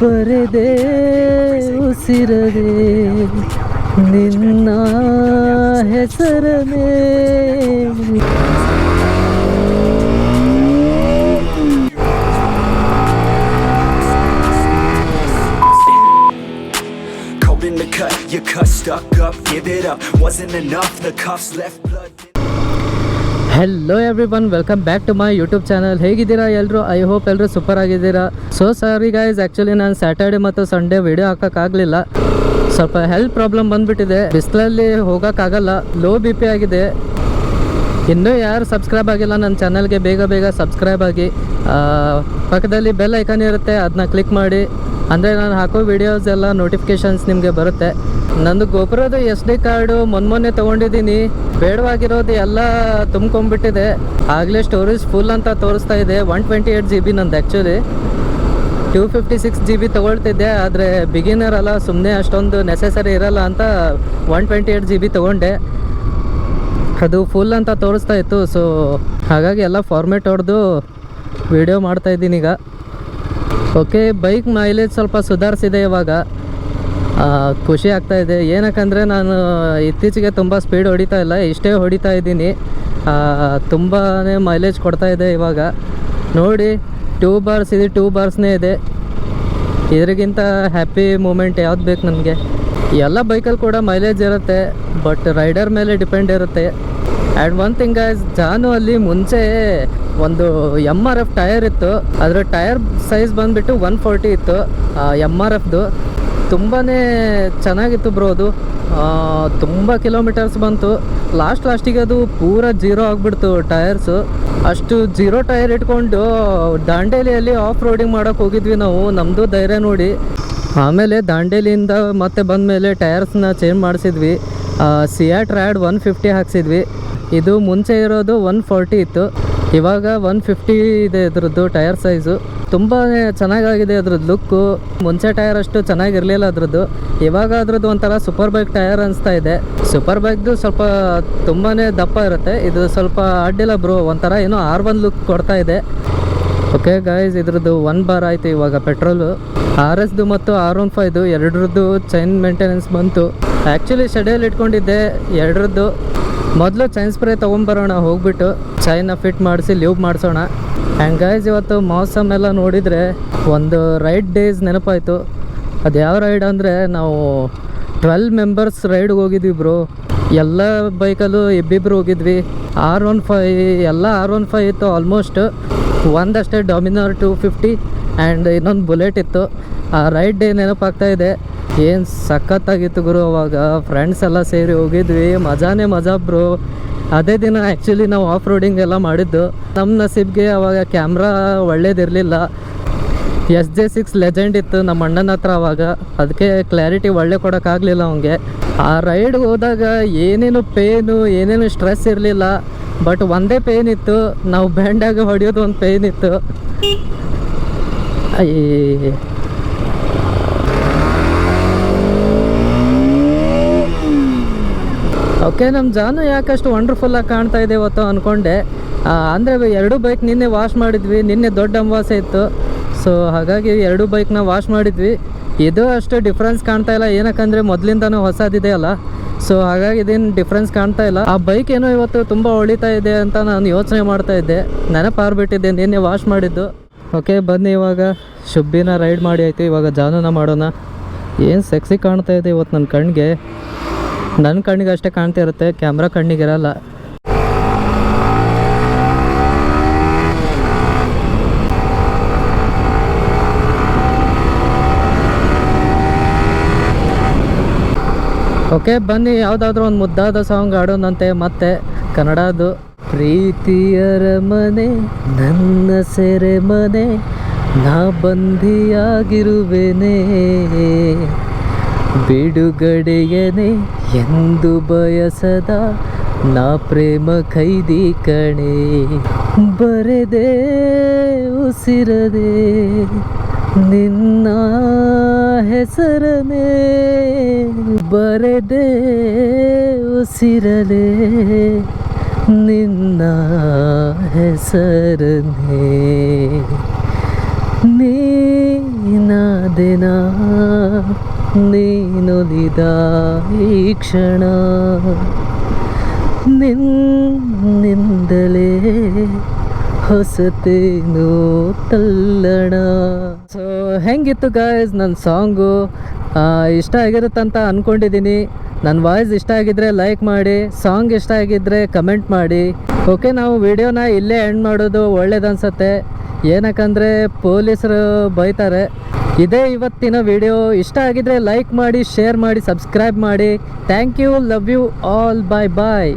ಬರೆದೆ ಉಸಿರದೆ ನಿನ್ನ ಹೆಸರನೇ Cold in the cut, your cut stuck up, give it up. Wasn't enough, the cuffs left blood. Hello everyone welcome back to my YouTube channel ಹೇಗಿದ್ದೀರಾ ಎಲ್ಲರೂ I hope ಎಲ್ಲರೂ super ಆಗಿದ್ದೀರಾ. So sorry guys actually ನಾನು Saturday ಮತ್ತು Sunday video ಹಾಕೋಕ್ಕಾಗಲಿಲ್ಲ. ಸ್ವಲ್ಪ health problem ಬಂದ್ಬಿಟ್ಟಿದೆ. ಬಿಸಿಲಲ್ಲಿ ಹೋಗೋಕ್ಕಾಗಲ್ಲ. ಲೋ ಬಿ ಪಿ ಆಗಿದೆ. ಇನ್ನೂ ಯಾರು ಸಬ್ಸ್ಕ್ರೈಬ್ ಆಗಿಲ್ಲ ನನ್ನ ಚಾನಲ್ಗೆ ಬೇಗ ಬೇಗ ಸಬ್ಸ್ಕ್ರೈಬ್ ಆಗಿ. ಪಕ್ಕದಲ್ಲಿ ಬೆಲ್ ಐಕಾನ್ ಇರುತ್ತೆ ಅದನ್ನ ಕ್ಲಿಕ್ ಮಾಡಿ. ಅಂದರೆ ನಾನು ಹಾಕೋ ವಿಡಿಯೋಸ್ ಎಲ್ಲ ನೋಟಿಫಿಕೇಷನ್ಸ್ ನಿಮಗೆ ಬರುತ್ತೆ. ನಂದು ಗೋಪುರದ ಎಸ್ ಡಿ ಕಾರ್ಡು ಮೊನ್ನೆ ತೊಗೊಂಡಿದ್ದೀನಿ. ಬೇಡವಾಗಿರೋದು ಎಲ್ಲ ತುಂಬ್ಕೊಂಡ್ಬಿಟ್ಟಿದೆ. ಆಗಲೇ ಸ್ಟೋರೇಜ್ ಫುಲ್ ಅಂತ ತೋರಿಸ್ತಾ ಇದೆ. One twenty eight G B ನಂದು actually two fifty six G B ತೊಗೊಳ್ತಿದ್ದೆ, ಆದರೆ ಬಿಗಿನರ್ ಅಲ್ಲ ಸುಮ್ಮನೆ ಅಷ್ಟೊಂದು ನೆಸೆಸರಿ ಇರಲ್ಲ ಅಂತ one twenty eight G B ತೊಗೊಂಡೆ. ಅದು ಫುಲ್ ಅಂತ ತೋರಿಸ್ತಾ ಇತ್ತು ಸೊ ಹಾಗಾಗಿ ಎಲ್ಲ ಫಾರ್ಮೇಟ್ ಹೊಡೆದು ವಿಡಿಯೋ ಮಾಡ್ತಾ ಇದ್ದೀನಿ ಈಗ. ಓಕೆ ಬೈಕ್ ಮೈಲೇಜ್ ಸ್ವಲ್ಪ ಸುಧಾರಿಸಿದೆ ಇವಾಗ. ಖುಷಿ ಆಗ್ತಾ ಇದೆ. ಏನಕ್ಕಂದರೆ ನಾನು ಇತ್ತೀಚೆಗೆ ತುಂಬ ಸ್ಪೀಡ್ ಹೊಡಿತಾ ಇಲ್ಲ, ಇಷ್ಟೇ ಹೊಡಿತಾ ಇದ್ದೀನಿ. ತುಂಬಾ ಮೈಲೇಜ್ ಕೊಡ್ತಾ ಇದೆ ಇವಾಗ. ನೋಡಿ ಟೂ ಬಾರ್ಸ್ ಇದೆ ಟೂ ಬಾರ್ಸ್ನೇ ಇದೆ. ಇದರಿಗಿಂತ ಹ್ಯಾಪಿ ಮೂಮೆಂಟ್ ಯಾವ್ದು ಬೇಕು ನನಗೆ ಎಲ್ಲ ಬೈಕಲ್ಲಿ ಕೂಡ ಮೈಲೇಜ್ ಇರುತ್ತೆ ಬಟ್ ರೈಡರ್ ಮೇಲೆ ಡಿಪೆಂಡ್ ಇರುತ್ತೆ. ಆ್ಯಂಡ್ ಒನ್ ಥಿಂಗ್ ಜಾನು ಅಲ್ಲಿ ಮುಂಚೆ ಒಂದು ಎಂ ಆರ್ ಎಫ್ ಟೈರ್ ಇತ್ತು. ಅದರ ಟಯರ್ ಸೈಜ್ ಬಂದುಬಿಟ್ಟು ಒನ್ ಫೋರ್ಟಿ ಇತ್ತು. ಎಂ ಆರ್ ಎಫ್ದು ತುಂಬಾ ಚೆನ್ನಾಗಿತ್ತು ಬ್ರೋ ಅದು. ತುಂಬ ಕಿಲೋಮೀಟರ್ಸ್ ಬಂತು. ಲಾಸ್ಟ್ ಲಾಸ್ಟಿಗೆ ಅದು ಪೂರ ಜೀರೋ ಆಗಿಬಿಡ್ತು ಟೈರ್ಸು ಅಷ್ಟು ಜೀರೋ ಟೈರ್ ಇಟ್ಕೊಂಡು ದಾಂಡೇಲಿಯಲ್ಲಿ ಆಫ್ ರೋಡಿಂಗ್ ಮಾಡೋಕೆ ಹೋಗಿದ್ವಿ ನಾವು. ನಮ್ಮದು ಧೈರ್ಯ ನೋಡಿ. ಆಮೇಲೆ ದಾಂಡೇಲಿಯಿಂದ ಮತ್ತೆ ಬಂದ ಮೇಲೆ ಟೈರ್ಸ್ನ ಚೇಂಜ್ ಮಾಡಿಸಿದ್ವಿ. ಸಿಯಾಟ್ ರ್ಯಾಡ್ ಒನ್ ಫಿಫ್ಟಿ ಹಾಕ್ಸಿದ್ವಿ. ಇದು ಮುಂಚೆ ಇರೋದು ಒನ್ ಫಾರ್ಟಿ ಇತ್ತು. ಇವಾಗ ಒನ್ ಫಿಫ್ಟಿ ಇದೆ ಇದ್ರದ್ದು ಟೈರ್ ಸೈಜು. ತುಂಬಾ ಚೆನ್ನಾಗಾಗಿದೆ ಅದ್ರದ್ದು ಲುಕ್ಕು. ಮುಂಚೆ ಟೈರ್ ಅಷ್ಟು ಚೆನ್ನಾಗಿರಲಿಲ್ಲ ಅದ್ರದ್ದು ಇವಾಗ ಅದ್ರದ್ದು ಒಂಥರ ಸೂಪರ್ ಬೈಕ್ ಟೈರ್ ಅನಿಸ್ತಾ ಇದೆ. ಸೂಪರ್ ಬೈಕ್ದು ಸ್ವಲ್ಪ ತುಂಬಾ ದಪ್ಪ ಇರುತ್ತೆ. ಇದು ಸ್ವಲ್ಪ ಅಡ್ಡಿಲ್ಲ ಬ್ರೋ. ಒಂಥರ ಏನೋ ಆರ್ ಒನ್ ಲುಕ್ ಕೊಡ್ತಾ ಇದೆ. ಓಕೆ ಗಾಯ್ಸ್ ಇದ್ರದ್ದು ಒನ್ ಬಾರ್ ಆಯಿತು ಇವಾಗ ಪೆಟ್ರೋಲು ಆರ್ ಎಸ್ದು ಮತ್ತು ಆರ್ ಒನ್ ಫೈದು ಎರಡರದ್ದು ಚೈನ್ ಮೇಂಟೆನೆನ್ಸ್ ಬಂತು. ಆ್ಯಕ್ಚುಲಿ ಶೆಡ್ಯೂಲ್ ಇಟ್ಕೊಂಡಿದ್ದೆ ಎರಡರದ್ದು. ಮೊದಲು ಚೈನ್ ಸ್ಪ್ರೇ ತೊಗೊಂಬರೋಣ, ಹೋಗ್ಬಿಟ್ಟು ಚೈನ ಫಿಟ್ ಮಾಡಿಸಿ ಲೀವ್ ಮಾಡಿಸೋಣ. ಆ್ಯಂಡ್ ಗಾಯ್ಸ್ ಇವತ್ತು ಮೌಸಮ್ ಎಲ್ಲ ನೋಡಿದರೆ ಒಂದು ರೈಡ್ ಡೇಸ್ ನೆನಪಾಯಿತು. ಅದು ಯಾವ ರೈಡ್ ಅಂದರೆ ನಾವು ಟ್ವೆಲ್ ಮೆಂಬರ್ಸ್ ರೈಡ್ಗೆ ಹೋಗಿದ್ವಿ ಬ್ರೋ ಎಲ್ಲ ಬೈಕಲ್ಲೂ ಇಬ್ಬಿಬ್ರು ಹೋಗಿದ್ವಿ. ಆರ್ ಒನ್ ಫೈ ಎಲ್ಲ ಆರ್ ಒನ್ ಫೈ ಇತ್ತು ಆಲ್ಮೋಸ್ಟ್ ಒಂದಷ್ಟೇ ಡಾಮಿನಾರ್ ಟು ಫಿಫ್ಟಿ ಆ್ಯಂಡ್ ಇನ್ನೊಂದು ಬುಲೆಟ್ ಇತ್ತು. ಆ ರೈಡ್ ಡೇ ನೆನಪಾಗ್ತಾ ಇದೆ. ಏನು ಸಖತ್ತಾಗಿತ್ತು ಗುರು ಅವಾಗ. ಫ್ರೆಂಡ್ಸ್ ಎಲ್ಲ ಸೇರಿ ಹೋಗಿದ್ವಿ. ಮಜಾನೇ ಮಜಾ ಬ್ರೋ ಅದೇ ದಿನ ಆ್ಯಕ್ಚುಲಿ ನಾವು ಆಫ್ ರೋಡಿಂಗ್ ಎಲ್ಲ ಮಾಡಿದ್ದು. ನಮ್ಮ ನಸೀಬ್ಗೆ ಅವಾಗ ಕ್ಯಾಮ್ರಾ ಒಳ್ಳೇದಿರಲಿಲ್ಲ. ಎಸ್ ಜೆ ಸಿಕ್ಸ್ ಲೆಜೆಂಡ್ ಇತ್ತು ನಮ್ಮ ಅಣ್ಣನ ಹತ್ರ ಅವಾಗ. ಅದಕ್ಕೆ ಕ್ಲಾರಿಟಿ ಒಳ್ಳೆ ಕೊಡೋಕ್ಕಾಗಲಿಲ್ಲ ಅವನಿಗೆ. ಆ ರೈಡ್ಗೆ ಹೋದಾಗ ಏನೇನು ಪೇನು ಏನೇನು ಸ್ಟ್ರೆಸ್ ಇರಲಿಲ್ಲ. ಬಟ್ ಒಂದೇ ಪೇನ್ ಇತ್ತು. ನಾವು ಬ್ಯಾಂಡಾಗ ಹೊಡೆಯೋದು ಒಂದು ಪೇನ್ ಇತ್ತು. ಅಯ್ಯ ಓಕೆ ನಮ್ಮ ಜಾನು ಯಾಕಷ್ಟು ವಂಡರ್ಫುಲ್ಲಾಗಿ ಕಾಣ್ತಾ ಇದೆ ಇವತ್ತು ಅಂದ್ಕೊಂಡೆ ಅಂದರೆ ಎರಡು ಬೈಕ್ ನಿನ್ನೆ ವಾಶ್ ಮಾಡಿದ್ವಿ ನಿನ್ನೆ ದೊಡ್ಡ ಅಂಬಾಸೆ ಇತ್ತು ಸೊ ಹಾಗಾಗಿ ಎರಡು ಬೈಕ್ನ ವಾಶ್ ಮಾಡಿದ್ವಿ ಇದು ಅಷ್ಟು ಡಿಫ್ರೆನ್ಸ್ ಕಾಣ್ತಾ ಇಲ್ಲ ಏನಕ್ಕಂದರೆ ಮೊದಲಿಂದನೂ ಹೊಸದಿದೆ ಅಲ್ಲ ಸೊ ಹಾಗಾಗಿ ಇದೇನು ಡಿಫ್ರೆನ್ಸ್ ಕಾಣ್ತಾ ಇಲ್ಲ. ಆ ಬೈಕ್ ಏನೋ ಇವತ್ತು ತುಂಬ ಹೊಳಿತಾ ಇದೆ ಅಂತ ನಾನು ಯೋಚನೆ ಮಾಡ್ತಾ ಇದ್ದೆ. ನೆನಪಾರ್ಬಿಟ್ಟಿದ್ದೆ, ನಿನ್ನೆ ವಾಶ್ ಮಾಡಿದ್ದು. ಓಕೆ ಬನ್ನಿ ಇವಾಗ. ಶುಬ್ಬಿನ ರೈಡ್ ಮಾಡಿ ಆಯಿತು, ಇವಾಗ ಜಾನೂನ ಮಾಡೋಣ. ಏನು ಸೆಕ್ಸಿ ಕಾಣ್ತಾ ಇದೆ ಇವತ್ತು ನನ್ನ ಕಣ್ಣಿಗೆ ನನ್ನ ಕಣ್ಣಿಗೆ ಅಷ್ಟೇ ಕಾಣ್ತಾ ಇರುತ್ತೆ ಕ್ಯಾಮ್ರಾ ಕಣ್ಣಿಗೆ ಇರಲ್ಲ ಓಕೆ, ಬನ್ನಿ, ಯಾವುದಾದ್ರೂ ಒಂದು ಮುದ್ದಾದ ಸಾಂಗ್ ಆಡೋಣಂತೆ ಮತ್ತೆ ಕನ್ನಡದು ಪ್ರೀತಿಯರ ಮನೆ, ನನ್ನ ಸೆರೆ ಮನೆ, ನಾ ಬಂಧಿಯಾಗಿರುವೆನೆ. ಬಿಡುಗಡೆಯನೆ ಎಂದು ಬಯಸದ ನಾ ಪ್ರೇಮ ಕೈದಿ ಕಣೆ. ಬರೆದೆ, ಉಸಿರದೆ, ನಿನ್ನ ಹೆಸರನೇ ಬರೆದೆ ಉಸಿರಲೆ ನಿನ್ನ ಹೆಸರನೇ ನೀನಾದಿನ ದಿನ ನೀನುಲಿದ ಈ ಕ್ಷಣ ನಿನ್ನಿಂದಲೇ ಹೊಸತೇನು ತಲ್ಲಣ. ಸೊ ಹೆಂಗಿತ್ತು ಗಾಯ್ಸ್ ನನ್ನ ಸಾಂಗು ಇಷ್ಟ ಆಗಿರುತ್ತಂತ ಅಂದ್ಕೊಂಡಿದ್ದೀನಿ ನನ್ನ ವಾಯ್ಸ್ ಇಷ್ಟ ಆಗಿದ್ರೆ ಲೈಕ್ ಮಾಡಿ ಸಾಂಗ್ ಇಷ್ಟ ಆಗಿದ್ರೆ ಕಮೆಂಟ್ ಮಾಡಿ. ಓಕೆ ನಾವು ವಿಡಿಯೋನ ಇಲ್ಲೇ ಎಂಡ್ ಮಾಡೋದು ಒಳ್ಳೇದನ್ಸತ್ತೆ. ಏನಕ್ಕಂದರೆ ಪೊಲೀಸರು ಬೈತಾರೆ. ಇದೇ ಇವತ್ತಿನ ವಿಡಿಯೋ ಇಷ್ಟ ಆಗಿದ್ರೆ ಲೈಕ್ ಮಾಡಿ ಶೇರ್ ಮಾಡಿ ಸಬ್ಸ್ಕ್ರೈಬ್ ಮಾಡಿ. Thank you love you all bye bye